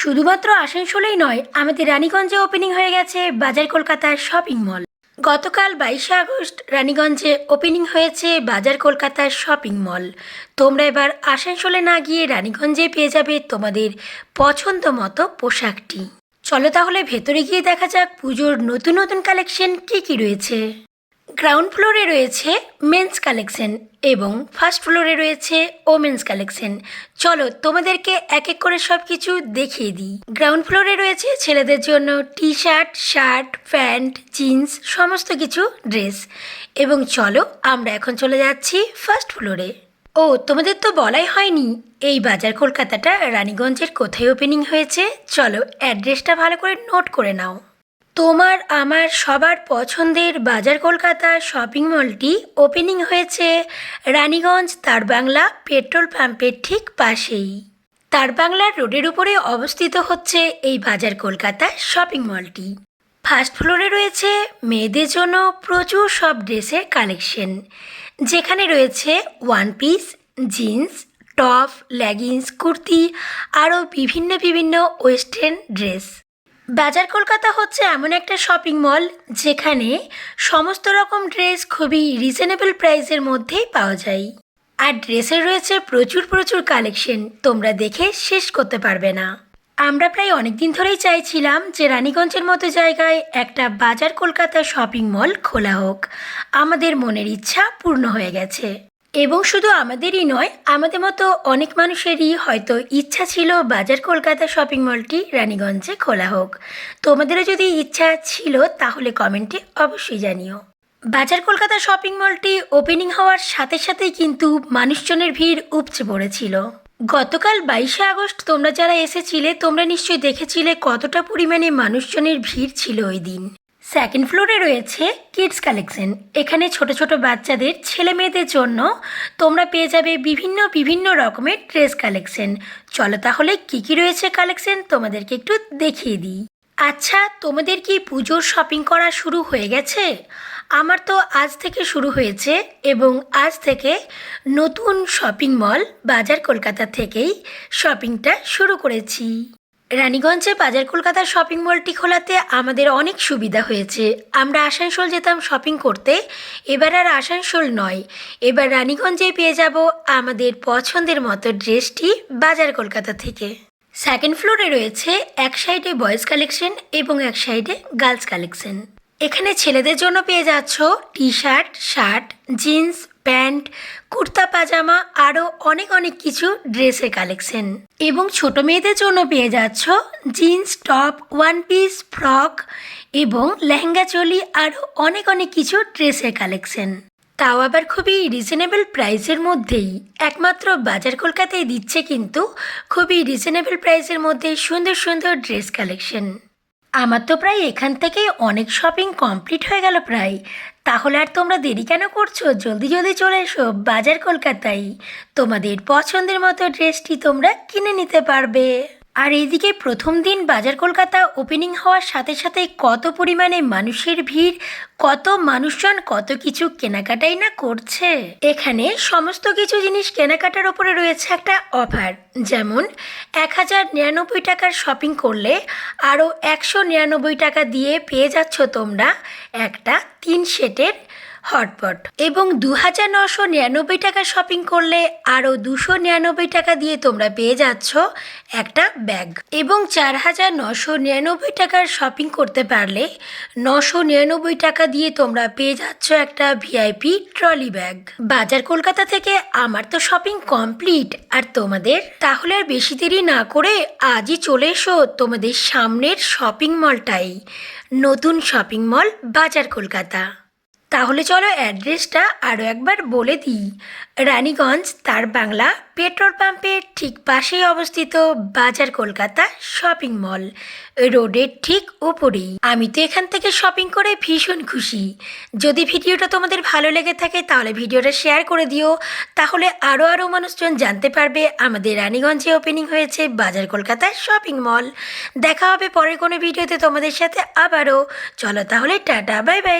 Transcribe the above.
শুধুমাত্র আসানসোলেই নয়, আমাদের রানীগঞ্জে ওপেনিং হয়ে গেছে বাজার কলকাতার শপিং মল গতকাল বাইশে আগস্ট রানীগঞ্জে ওপেনিং হয়েছে বাজার কলকাতার শপিং মল তোমরা এবার আসানসোলে না গিয়ে রানীগঞ্জে পেয়ে যাবে তোমাদের পছন্দ মতো পোশাকটি। চলো তাহলে ভেতরে গিয়ে দেখা যাক পুজোর নতুন নতুন কালেকশন কী কী রয়েছে। গ্রাউন্ড ফ্লোরে রয়েছে মেন্স কালেকশন এবং ফার্স্ট ফ্লোরে রয়েছে ওমেন্স কালেকশন। চলো তোমাদেরকে এক এক করে সব কিছু দেখিয়ে দিই। গ্রাউন্ড ফ্লোরে রয়েছে ছেলেদের জন্য T shirt shirt pant, jeans, সমস্ত কিছু ড্রেস। এবং চলো আমরা এখন চলে যাচ্ছি ফার্স্ট ফ্লোরে। ও, তোমাদের তো বলাই হয়নি এই বাজার কলকাতাটা, রানীগঞ্জের কোথায় ওপেনিং হয়েছে? চলো অ্যাড্রেসটা ভালো করে নোট করে নাও। তোমার, আমার, সবার পছন্দের বাজার কলকাতা শপিং মলটি ওপেনিং হয়েছে রানীগঞ্জ তারবাংলা পেট্রোল পাম্পের ঠিক পাশেই। তারবাংলার রোডের উপরে অবস্থিত হচ্ছে এই বাজার কলকাতা শপিং মলটি। ফার্স্ট ফ্লোরে রয়েছে মেয়েদের জন্য প্রচুর সব ড্রেসের কালেকশন। যেখানে রয়েছে one piece, jeans, top, leggings, kurti, আরও বিভিন্ন বিভিন্ন ওয়েস্টার্ন ড্রেস। বাজার কলকাতা হচ্ছে এমন একটা শপিং মল যেখানে সমস্ত রকম ড্রেস খুবই রিজনেবল প্রাইসের মধ্যেই পাওয়া যায়। আর ড্রেসের রয়েছে প্রচুর প্রচুর কালেকশন তোমরা দেখে শেষ করতে পারবে না। আমরা প্রায় অনেক দিন ধরেই চাইছিলাম যে রানীগঞ্জের মতো জায়গায় একটা বাজার কলকাতা শপিং মল খোলা হোক। আমাদের মনের ইচ্ছা পূর্ণ হয়ে গেছে। এবং শুধু আমাদেরই নয়, আমাদের মতো অনেক মানুষেরই হয়তো ইচ্ছা ছিল বাজার কলকাতা শপিং মলটি রানীগঞ্জে খোলা হোক। তোমাদেরও যদি ইচ্ছা ছিল তাহলে কমেন্টে অবশ্যই জানিও। বাজার কলকাতা শপিং মলটি ওপেনিং হওয়ার সাথে সাথেই কিন্তু মানুষজনের ভিড় উপচে পড়েছিল। গতকাল বাইশে আগস্ট তোমরা যারা এসেছিলে, তোমরা নিশ্চয়ই দেখেছিলে কতটা পরিমাণে মানুষজনের ভিড় ছিল ওই দিন। সেকেন্ড ফ্লোরে রয়েছে কিডস কালেকশন এখানে ছোট ছোট বাচ্চাদের, ছেলে মেয়েদের জন্য তোমরা পেয়ে যাবে বিভিন্ন বিভিন্ন রকমের ড্রেস কালেকশন চলো তাহলে কি কি রয়েছে কালেকশন তোমাদেরকে একটু দেখিয়ে দিই। আচ্ছা তোমাদের কি পুজোর শপিং করা শুরু হয়ে গেছে? আমার তো আজ থেকে শুরু হয়েছে এবং আজ থেকে নতুন শপিং মল বাজার কলকাতা থেকেই শপিংটা শুরু করেছি। রানীগঞ্জে বাজার কলকাতার শপিং মলটি খোলাতে আমাদের অনেক সুবিধা হয়েছে। আমরা আসানসোল যেতাম শপিং করতে, এবার আর আসানসোল নয়। এবার রানীগঞ্জে পেয়ে যাব আমাদের পছন্দের মতো ড্রেসটি বাজার কলকাতা থেকে। সেকেন্ড ফ্লোরে রয়েছে এক সাইডে বয়েজ কালেকশন এবং এক সাইডে গার্লস কালেকশন এখানে ছেলেদের জন্য পেয়ে যাচ্ছ T shirt shirt jeans pant, kurta, pajama আরও অনেক অনেক কিছু ড্রেসের কালেকশন। এবং ছোট মেয়েদের জন্য পেয়ে যাচ্ছ jeans, top, one piece, frock এবং লেহেঙ্গা চলি আরও অনেক অনেক কিছু ড্রেসের কালেকশন। তাও আবার খুবই রিজনেবল প্রাইসের মধ্যেই। একমাত্র বাজার কলকাতায় দিচ্ছে কিন্তু খুবই রিজনেবল প্রাইসের মধ্যে সুন্দর সুন্দর ড্রেস কালেকশন। আমার তো প্রায় এখান থেকে অনেক শপিং কমপ্লিট হয়ে গেল প্রায়। তাহলে আর তোমরা দেরি কেন করছ? জলদি জলদি চলে এসো, বাজার কলকাতায়। তোমাদের পছন্দের মতো ড্রেসটি তোমরা কিনে নিতে পারবে। আর এদিকে প্রথম দিন বাজার কলকাতা ওপেনিং হওয়ার সাথে সাথে কত পরিমাণে মানুষের ভিড়, কত মানুষজন কত কিছু কেনাকাটাই না করছে। এখানে সমস্ত কিছু জিনিস কেনাকাটার ওপরে রয়েছে একটা অফার যেমন এক হাজার নিরানব্বই টাকার শপিং করলে আরও একশো নিরানব্বই টাকা দিয়ে পেয়ে যাচ্ছ তোমরা একটা তিন সেটের হটপট। এবং দু হাজার নশো নিরানব্বই টাকা শপিং করলে আরও দুশো নিরানব্বই টাকা দিয়ে তোমরা পেয়ে যাচ্ছ একটা ব্যাগ। এবং চার হাজার নশো নিরানব্বই টাকার শপিং করতে পারলে নশো নিরানব্বই টাকা দিয়ে তোমরা পেয়ে যাচ্ছ একটা ভিআইপি ট্রলি ব্যাগ। বাজার কলকাতা থেকে আমার তো শপিং কমপ্লিট। আর তোমাদের? তাহলে আর বেশি দেরি না করে আজই চলে এসো তোমাদের সামনের শপিং মলটাই নতুন শপিং মল বাজার কলকাতা। তাহলে চলো অ্যাড্রেসটা আরও একবার বলে দিই। রানীগঞ্জ, তার বাংলা, পেট্রোল পাম্পের ঠিক পাশেই অবস্থিত বাজার কলকাতা শপিং মল। রোডের ঠিক ওপরেই আমি তো এখান থেকে শপিং করে ভীষণ খুশি। যদি ভিডিওটা তোমাদের ভালো লেগে থাকে তাহলে ভিডিওটা শেয়ার করে দিও। তাহলে আরও আরও মানুষজন জানতে পারবে আমাদের রানীগঞ্জে ওপেনিং হয়েছে বাজার কলকাতা শপিং মল। দেখা হবে পরের কোনো ভিডিওতে তোমাদের সাথে আবারও। চলো তাহলে টাটা, বাই বাই।